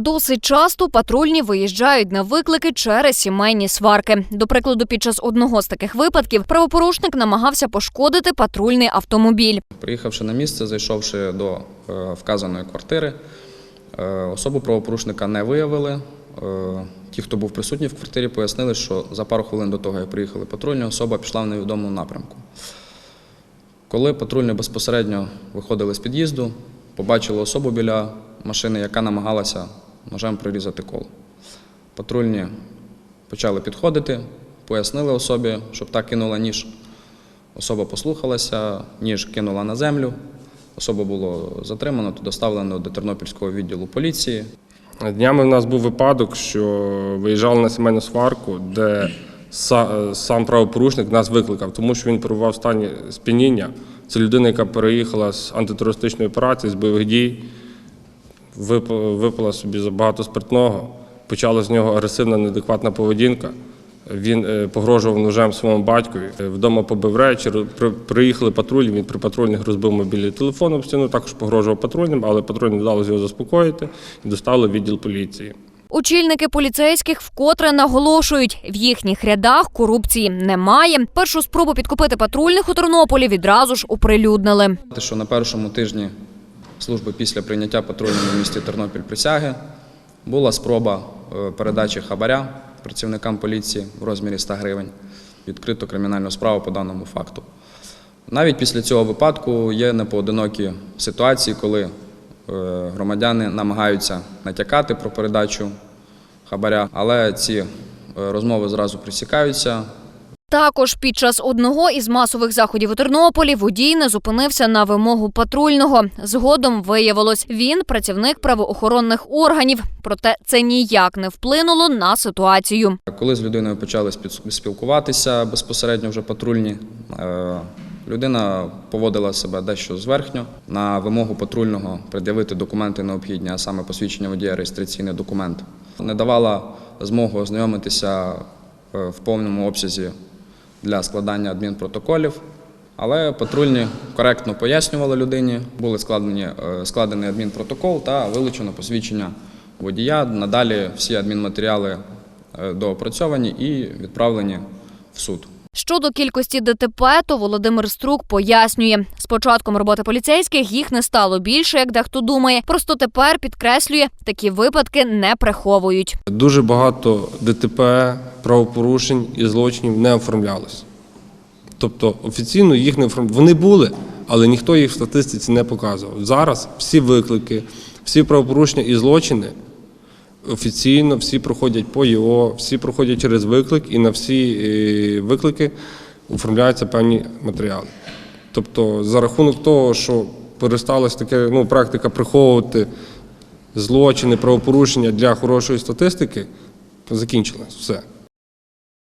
Досить часто патрульні виїжджають на виклики через сімейні сварки. До прикладу, під час одного з таких випадків правопорушник намагався пошкодити патрульний автомобіль. Приїхавши на місце, зайшовши до е, вказаної квартири, е, особу правопорушника не виявили. Е, Ті, хто був присутній в квартирі, пояснили, що за пару хвилин до того, як приїхали патрульні, особа пішла в невідомому напрямку. Коли патрульні безпосередньо виходили з під'їзду, побачили особу біля машини, яка намагалася ножем прорізати коло. Патрульні почали підходити, пояснили особі, щоб та кинула ніж. Особа послухалася, ніж кинула на землю. Особу було затримано та доставлено до Тернопільського відділу поліції. Днями в нас був випадок, що виїжджали на сімейну сварку, де сам правопорушник нас викликав, тому що він перебував в стані сп'яніння. Це людина, яка переїхала з антитерористичної операції, з бойових дій, випила собі забагато спиртного, почала з нього агресивна, неадекватна поведінка. Він е, погрожував ножем своєму батькові. Е, Вдома побив речі, при- приїхали патрулі, він при патрульних розбив мобільний телефон об стіну, також погрожував патрульним, але патрульним вдалося його заспокоїти і доставили в відділ поліції. Очільники поліцейських вкотре наголошують, в їхніх рядах корупції немає. Першу спробу підкупити патрульних у Тернополі відразу ж оприлюднили. Те, що на першому тижні служби після прийняття патрульним у місті Тернопіль присяги була спроба е, передачі хабаря працівникам поліції в розмірі 100 гривень. Відкрито кримінальну справу по даному факту. Навіть після цього випадку є непоодинокі ситуації, коли е, громадяни намагаються натякати про передачу хабаря, але ці е, розмови зразу присікаються, Також під час одного із масових заходів у Тернополі водій не зупинився на вимогу патрульного. Згодом виявилось, він працівник правоохоронних органів. Проте це ніяк не вплинуло на ситуацію. Коли з людиною почали спіл- спілкуватися безпосередньо вже патрульні, е, людина поводила себе дещо зверхньо. На вимогу патрульного пред'явити документи необхідні, а саме посвідчення водія, реєстраційний документ, не давала змогу ознайомитися е, в повному обсязі для складання адмінпротоколів. Але патрульні коректно пояснювали людині, були складені, е, складений адмінпротокол та вилучено посвідчення водія. Надалі всі адмінматеріали е, доопрацьовані і відправлені в суд. Щодо кількості ДТП, то Володимир Струк пояснює, з початком роботи поліцейських їх не стало більше, як дехто думає. Просто тепер підкреслює, такі випадки не приховують. Дуже багато ДТП, правопорушень і злочинів не оформлялось. Тобто офіційно їх не оформляли. Вони були, але ніхто їх в статистиці не показував. Зараз всі виклики, всі правопорушення і злочини офіційно всі проходять по ЄО, всі проходять через виклик, і на всі е, виклики оформляються певні матеріали. Тобто, за рахунок того, що пересталася таке ну, практика приховувати злочини, правопорушення для хорошої статистики, закінчилось все.